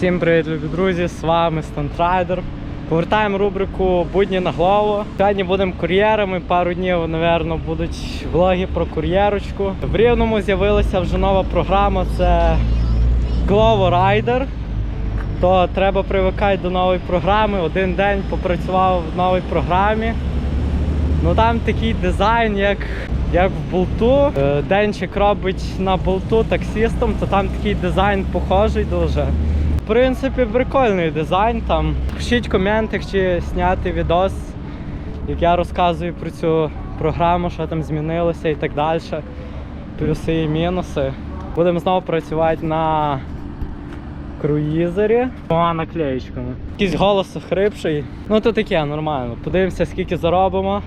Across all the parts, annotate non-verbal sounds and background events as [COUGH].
Всім привіт, любі друзі! З вами Стантрайдер. Повертаємо рубрику Будні на голову. Сьогодні будемо кур'єрами. Пару днів, напевно, будуть влоги про кур'єрочку. В Рівному з'явилася вже нова програма. Це Glovo Rider. То треба привикати до нової програми. Один день попрацював в новій програмі. Ну там такий дизайн, як, як в болту. Е, Денчик робить на болту таксістом, то там такий дизайн похожий дуже. Принципі, прикольний дизайн. Там пишіть в коментах чи зняти відос, як я розказую про цю програму, що там змінилося і так далі. Плюси і мінуси. Будемо знову працювати на круїзері. Двома наклеєчками. Якийсь голос хрипший. Ну то таке нормально. Подивимося, скільки заробимо.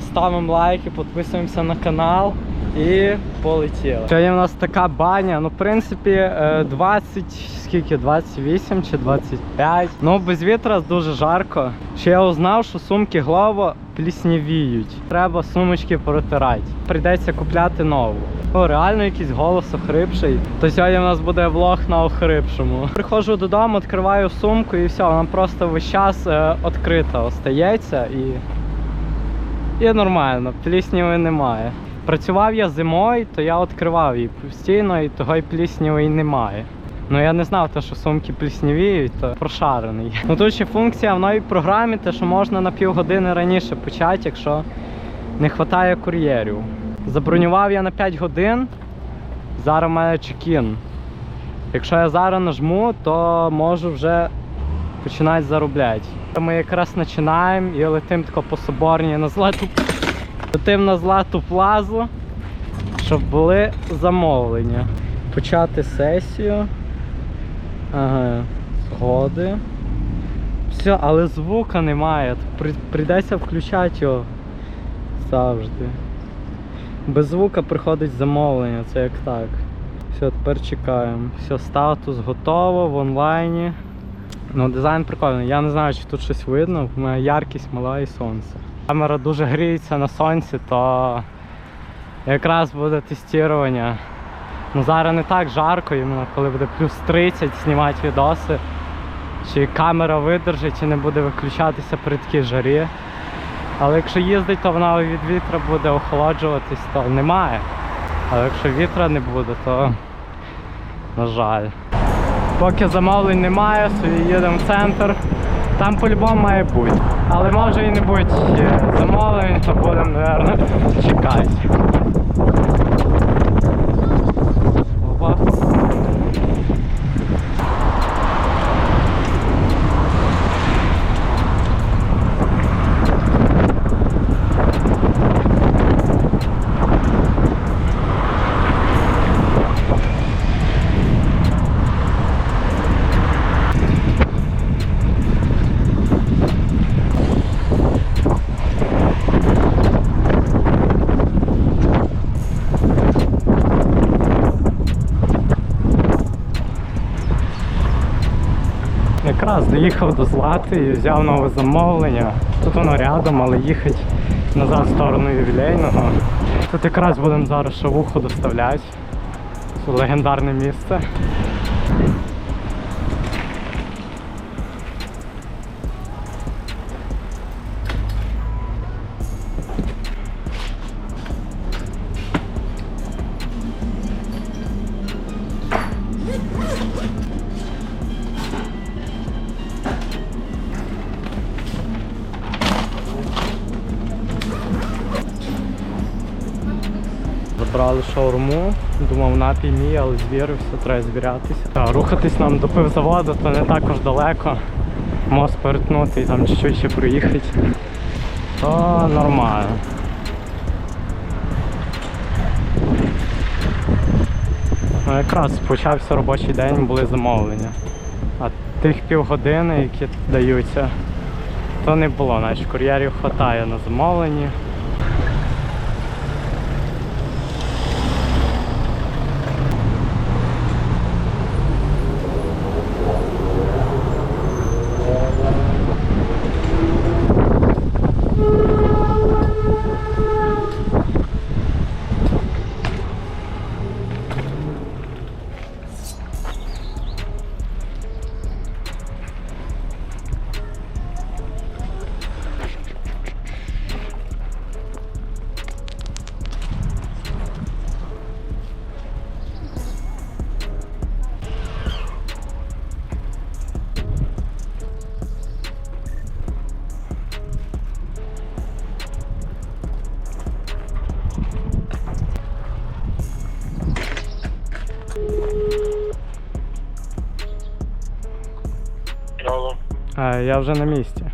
Ставимо лайки, підписуємося на канал і полетіли. Сьогодні у нас така баня. Ну, в принципі, е, 20, скільки? 28 чи 25. Ну, без вітра дуже жарко. Ще я узнав, що сумки Glovo пліснявіють. Треба сумочки протирати. Прийдеться купляти нову. О, реально якийсь голос охрипший. То сьогодні у нас буде влог на охрипшому. Приходжу додому, відкриваю сумку і все, вона просто весь час е, відкрита остається і. І нормально, плісняви немає. Працював я зимою, то я відкривав її постійно, і того й плісняви немає. Ну я не знав, те, що сумки пліснявіють, то прошарений. Ну тут ще функція в новій програмі, те, що можна на півгодини раніше почати, якщо не вистачає кур'єрів. Забронював я на 5 годин, зараз мене чекін. Якщо я зараз нажму, то можу вже починати заробляти. Ми якраз починаємо і летим тако по соборній на злату. Летим на злату плазу, щоб були замовлення. Почати сесію. Ага, згоди. Все, але звука немає. При- Прийдеться включати його завжди. Без звука приходить замовлення, це як так. Все, тепер чекаємо. Все, статус готово в онлайні. Ну, дизайн прикольний. Я не знаю, чи тут щось видно. У мене яркість мала і сонце. Камера дуже гріється на сонці, то якраз буде тестування. Ну зараз не так жарко, іменно коли буде плюс 30 знімати відоси. Чи камера видержить, чи не буде виключатися при такій жарі. Але якщо їздить, то вона від вітра буде охолоджуватись, то немає. Але якщо вітра не буде, то на жаль. Поки замовлень немає, собі їдемо в центр. Там по-любому має бути. Але може і не е, замовлень, то будемо, мабуть, чекати. Опа. Якраз доїхав до Злати і взяв нове замовлення. Тут воно рядом, але їхати назад в сторону ювілейного. Тут якраз будемо зараз шавуху доставляти. Це легендарне місце. Шаурму, думав напій мій, але звірився, треба звірятися. Рухатись нам до пивзаводу, то не також далеко. Мост перетнути і там чуть-чуть ще проїхати. То нормально. Ну, якраз почався робочий день, були замовлення. А тих півгодини, які даються, то не було, наче кур'єрів вистачає на замовленні. Е, я вже на місці.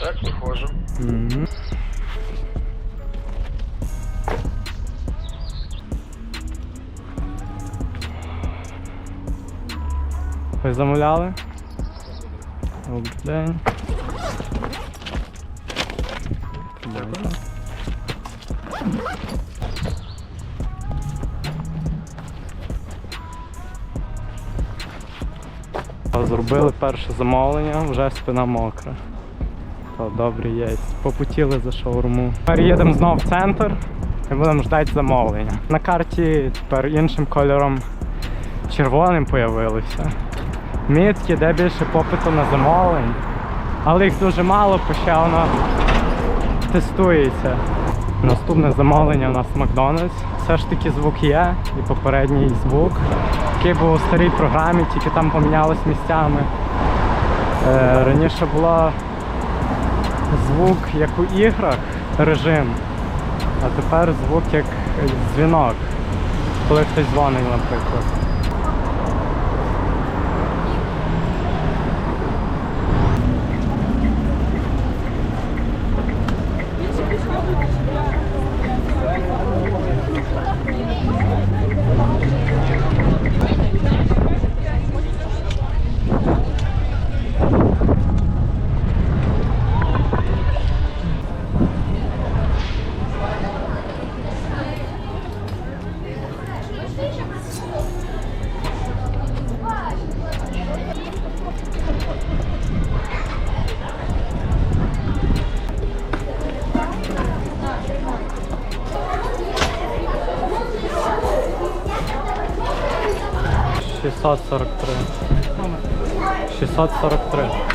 Так, виходжу. Угу. Ви замовляли? Добрий день. Тримайте. Зробили перше замовлення, вже спина мокра. То добре є. Попутіли за шаурму. Тепер їдемо знову в центр і будемо ждати замовлення. На карті тепер іншим кольором червоним появилося. Мітки, де більше попиту на замовлень. Але їх дуже мало, бо воно тестується. Наступне замовлення у нас Макдональдс. Все ж таки звук є і попередній звук, який був у старій програмі, тільки там помінялось місцями. Е, раніше було звук як у іграх, режим, а тепер звук як дзвінок, коли хтось дзвонить, наприклад. 643. 643.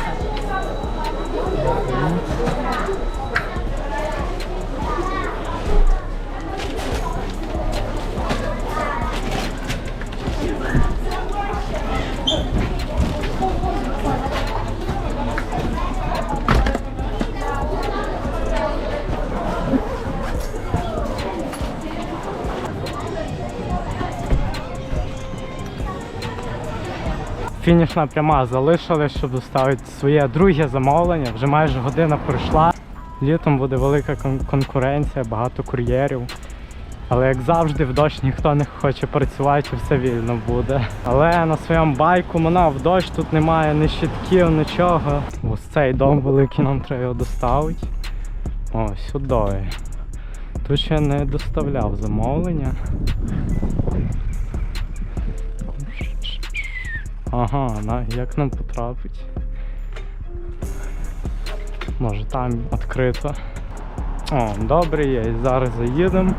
Фінішна пряма залишилась, щоб доставити своє друге замовлення. Вже майже година пройшла. Літом буде велика кон- конкуренція, багато кур'єрів. Але як завжди, в дощ ніхто не хоче працювати, все вільно буде. Але на своєму байку мона в дощ тут немає ні щитків, нічого. Ось цей дом великий нам треба його доставити. О, сюди. Тут ще не доставляв замовлення. Ага, на, як нам потрапить? Може там відкрито. О, добре є, зараз заїдемо.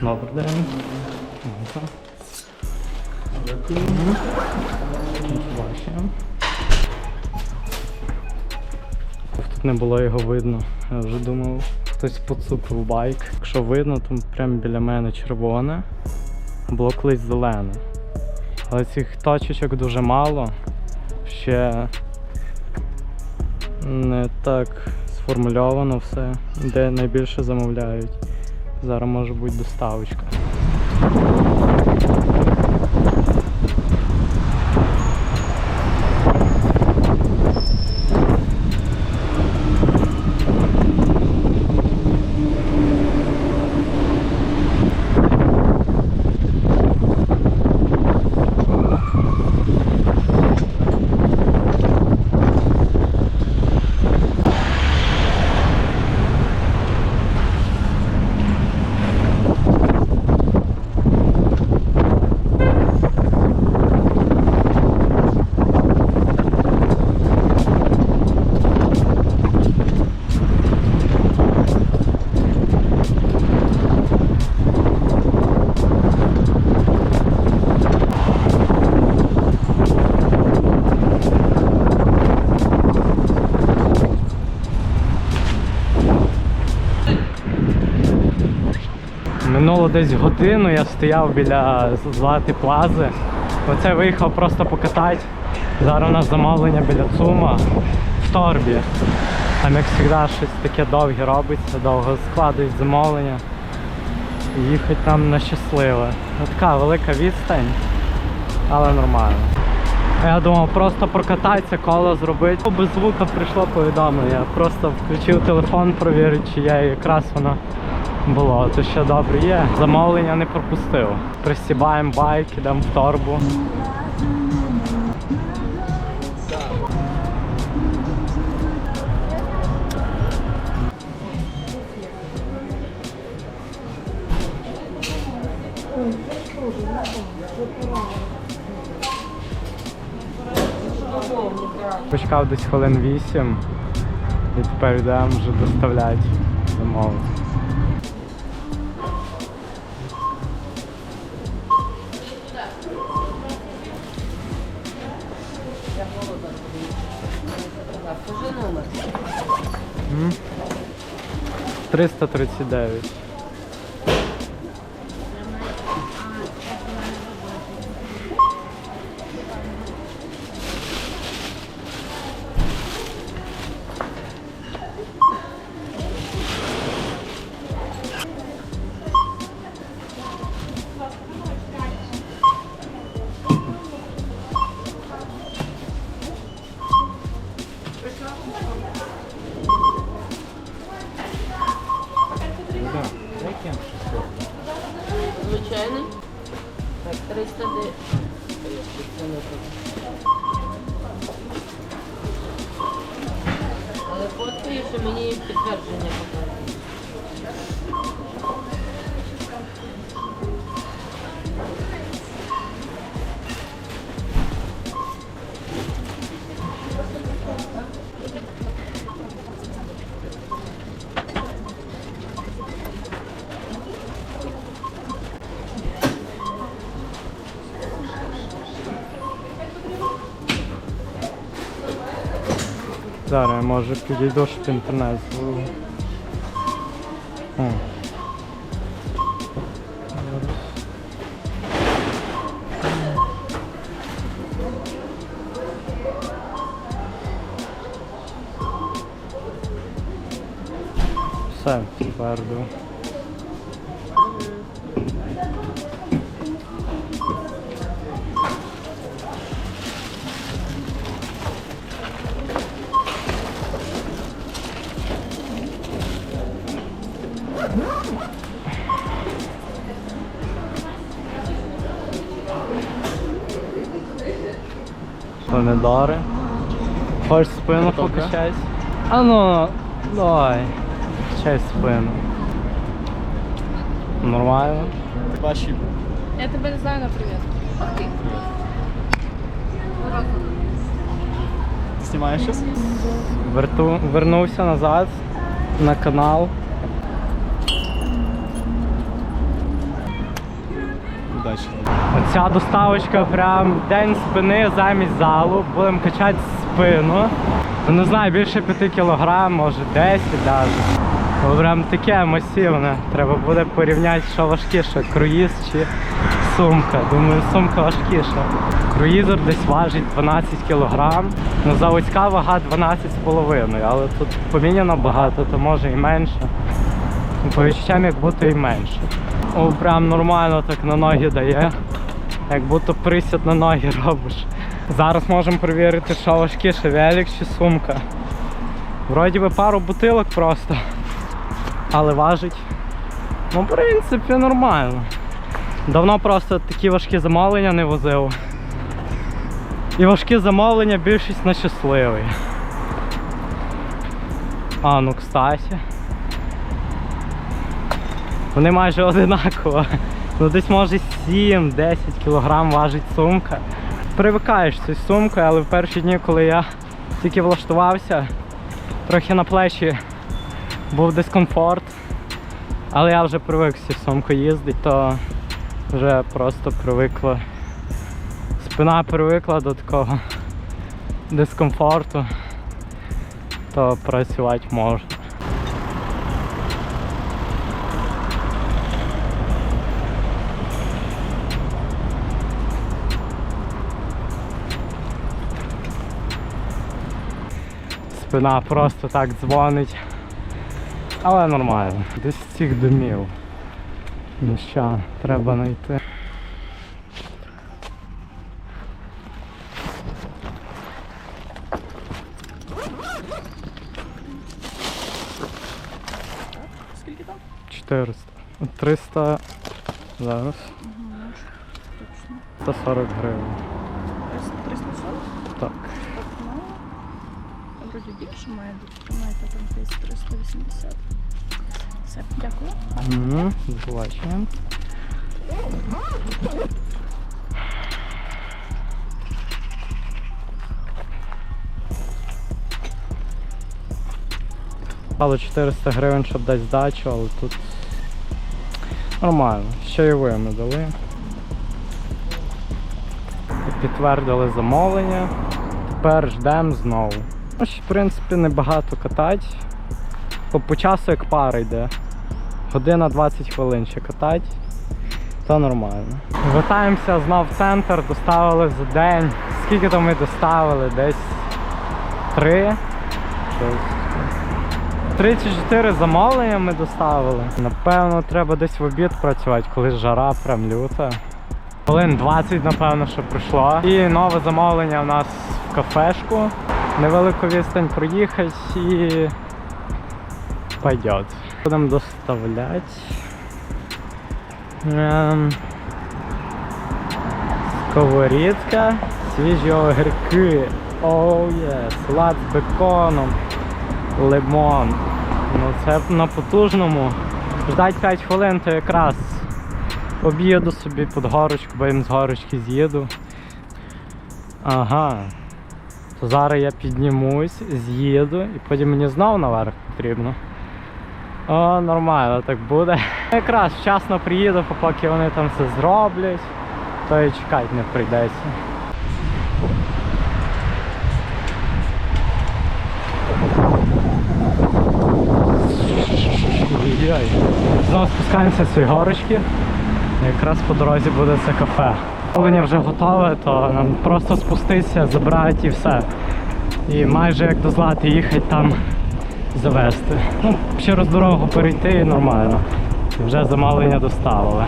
Добрий день. Ага. Бачимо. Тут не було його видно. Я вже думав, хтось поцупив байк. Якщо видно, то прямо біля мене червоне. Було колись зелене. Але цих точечок дуже мало. Ще не так сформульовано все, де найбільше замовляють. Зараз може бути доставочка. Десь годину, я стояв біля Злати Плази. Оце виїхав просто покатати. Зараз у нас замовлення біля Цума в торбі. Там, як завжди, щось таке довге робиться, довго складують замовлення. І їхати там на щасливе. Така велика відстань, але нормально. Я думав просто прокататися, коло зробити. Без звука прийшло повідомлення. Я просто включив телефон, провірив, чи і якраз воно було. То ще добре є. Замовлення не пропустив. Пристібаємо байк, йдемо в торбу. Почекав десь хвилин 8 і тепер йдемо вже доставляти замовлення. М? 339. Звичайний. Так, 309. Але фоткаю, що мені підтвердження показує. Зараз я може підійду, щоб інтернет зловив. О. Все, твердо. Помідори. Хочеш спину покачайся? А ну, давай. Качай спину. Нормально. Ваші Я тебе не знаю, наприклад. знімаєш щось? Верту, вернувся назад на канал. Удачі. Оця доставочка прям день спини замість залу. Будемо качати спину. Ну, Не знаю, більше 5 кг, може 10 навіть. Ну, Прям таке масивне. Треба буде порівняти, що важкіше, круїз чи сумка. Думаю, сумка важкіша. Круїзер десь важить 12 кг. Ну, заводська вага 12,5, але тут поміняно багато, то може і менше. По відчуттям як будто і менше. О, прям нормально так на ноги дає. Як будто присід на ноги робиш. Зараз можемо перевірити, що важкіше, велик чи сумка. Вроді би пару бутилок просто. Але важить. Ну, в принципі, нормально. Давно просто такі важкі замовлення не возив. І важкі замовлення більшість на щасливий. А, ну кстати. Вони майже одинаково. Ну десь може 7-10 кг важить сумка. Привикаєш цією сумкою, але в перші дні, коли я тільки влаштувався, трохи на плечі був дискомфорт. Але я вже привик цією сумкою їздити, то вже просто привикла. Спина привикла до такого дискомфорту, то працювати можна. Спина просто так дзвонить. Але нормально. Десь з цих домів. Ну що, треба знайти. Скільки там? 400. 300. Зараз. 140 гривень. Дякую. Угу. Побачимо. Але 400 гривень, щоб дати здачу, але тут нормально. Ще й ви ми дали. Підтвердили замовлення. Тепер ждемо знову. Ну, в принципі, небагато катать. По часу як пара йде. Година 20 хвилин ще катать. То нормально. Вертаємося знов в центр, доставили за день. Скільки то ми доставили? Десь три. Три чи чотири замовлення ми доставили. Напевно, треба десь в обід працювати, коли жара прям люта. Хвилин 20, напевно, що пройшло. І нове замовлення в нас в кафешку. Невелику відстань проїхати і пойдет. Будемо доставляти. Ем, Сковорідка, свіжі огірки. Оу є, салат з беконом, лимон. Ну це на потужному. Ждать 5 хвилин, то якраз об'їду собі під горочку, бо їм з горочки з'їду. Ага. То зараз я піднімусь, з'їду і потім мені знову наверх потрібно. О, нормально так буде. [LAUGHS] Якраз вчасно приїду, поки вони там все зроблять, то і чекати не прийдеться. Знову спускаємося з цієї горочки. Якраз по дорозі буде це кафе. Замовлення вже готове, то нам просто спуститися, забрати і все. І майже як до Злати їхати там завести. Ну, ще раз дорогу перейти нормально. Вже замалення доставили.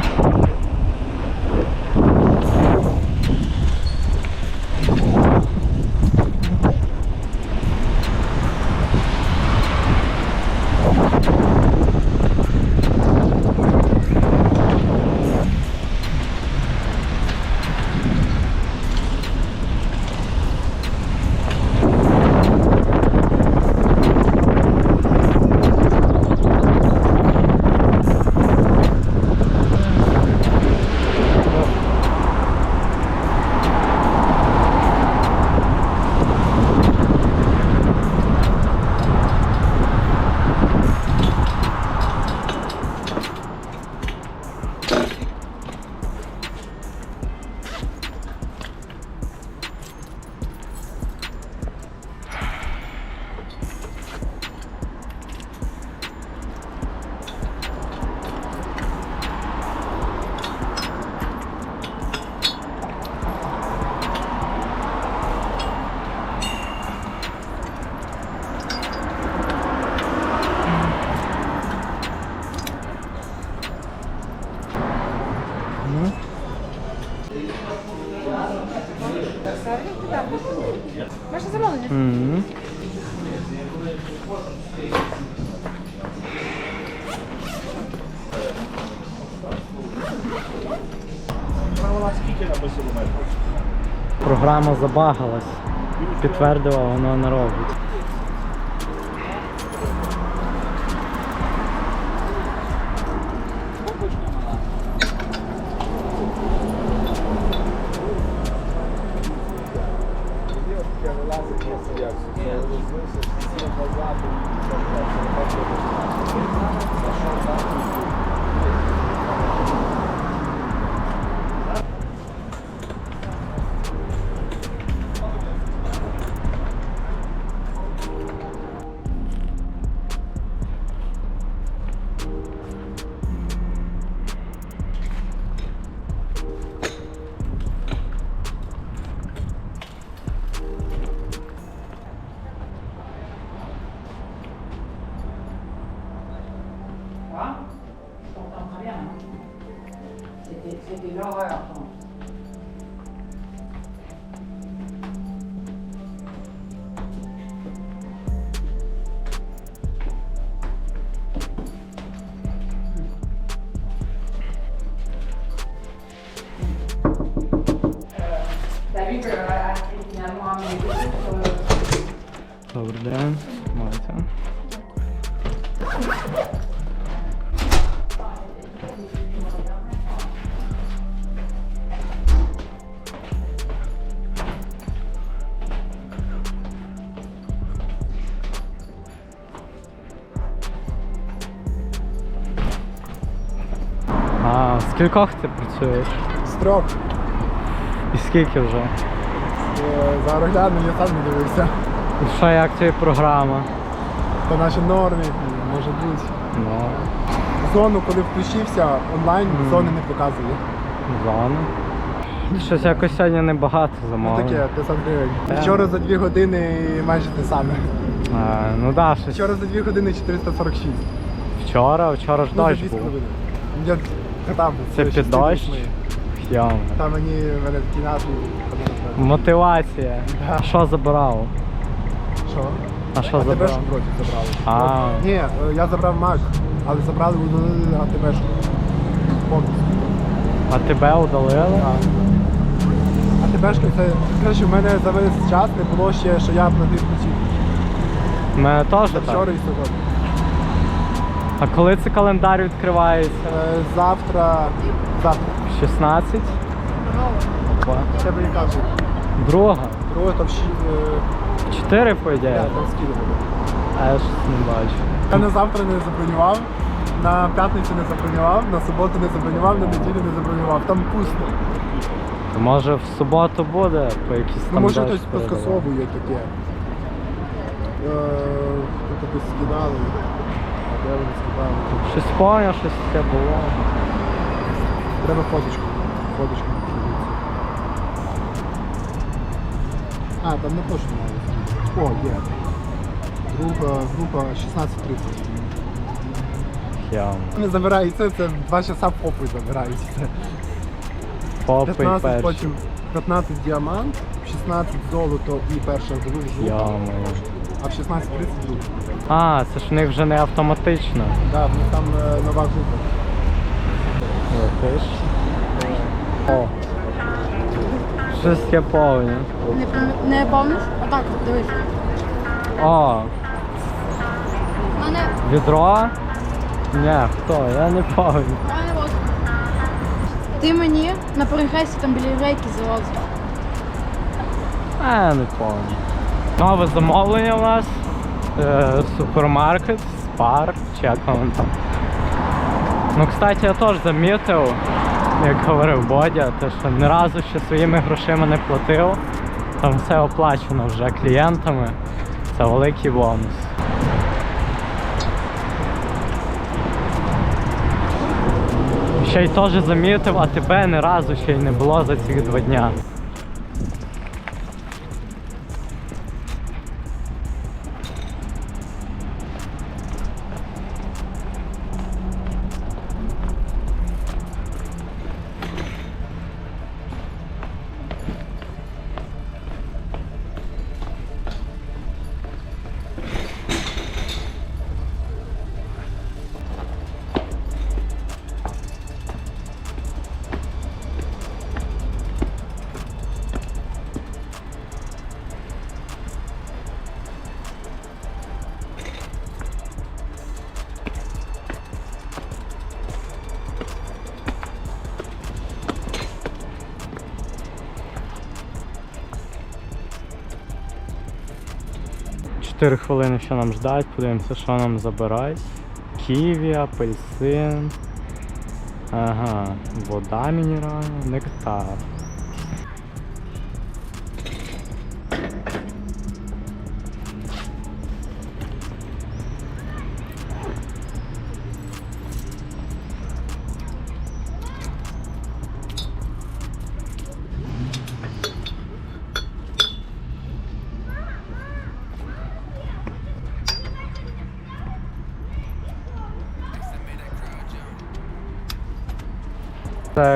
Програма забагалась. Підтвердила, воно не робить. pas, je porte en travers. Hein. C'était l'horreur. А, ти працюєш? З трьох. І скільки вже? Е, Зараз гляну, я сам не дивився. І що, як тобі програма? По нашій нормі, може бути. Ну, Зону, коли включився, онлайн Мгм. зони не показує. зона. Щось якось сьогодні небагато Ну таке, 500 гривень. Е. Вчора за 2 години майже те саме. А, ну да, щось. Вчора за 2 години 446. Вчора, вчора ж Ну, дощ був. години. Я катав. Це ще під дощ? Йом. Там мені мене такий настрій. Мотивація. Да. Що забрав? Що? А що А тебе забрав? проти забрали. А. Ні, е, я забрав Мак, але забрали удалили АТБ. Повністю. А тебе удалили? А ТБшки це коротше, в мене за весь час не було ще, що я платив ключі. У мене теж Це вчора і сьогодні. А коли цей календар відкривається? Е, Завтра. Завтра. 16? Опа. Це мені кажуть. Друга. Друге там ще. е, 4 по ідеї? Я там скидували. А я ж не бачу. Я на завтра не забронював, на п'ятницю не забронював, на суботу не забронював, на неділю не забронював. Там пусто. То може в суботу буде по якійсь Ну може дощ хтось передавав. поскасовує таке. Е, Тут якось скидали. А де вони скидали? Щось поняв, щось таке було. Треба фоточку. Фоточку. А, там не точно навіть. О, є. Група, група 16.30. Йом. Не забирається, це два часа попи забираються. Попи 15 перші. потім 15 діамант, 16 золото і перша група. Йомо. А в 16.30 друга. А, це ж в них вже не автоматично. Да, в них там е, нова група. Летиш. О. Щось я повні. Не, пам- не помниш? Отак, дивись. О, У мене, відро? Ні, хто? Я не пам'ятаю. у мене от. Ти мені на перехресті там біля рейки залазив. А, я не пам'ятаю. Нове замовлення у нас. Е, супермаркет, спар, як там. Ну, кстати, я теж замітив, як говорив Бодя, те, що ні разу ще своїми грошима не платив. Там все оплачено вже клієнтами. Це великий бонус. Ще й теж замітив, а тебе ні разу ще й не було за ці два дня. Чотири хвилини що нам ждать, подивимося, що нам забирають. Ківі, апельсин. Ага, вода мінеральна, нектар.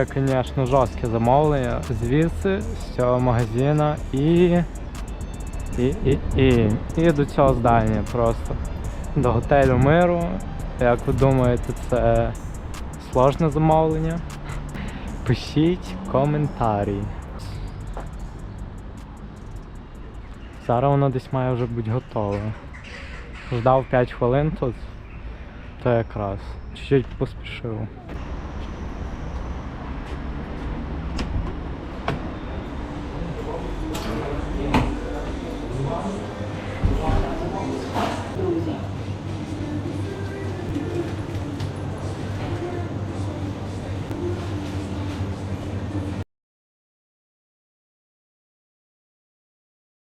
Це, звісно, жорстке замовлення. Звідси, з цього магазину і. І, і, і. І до цього здання просто. До готелю миру. Як ви думаєте, це сложне замовлення? Пишіть коментарі. Зараз воно десь має вже бути готове. Ждав 5 хвилин тут, то якраз. Чуть-чуть поспішив.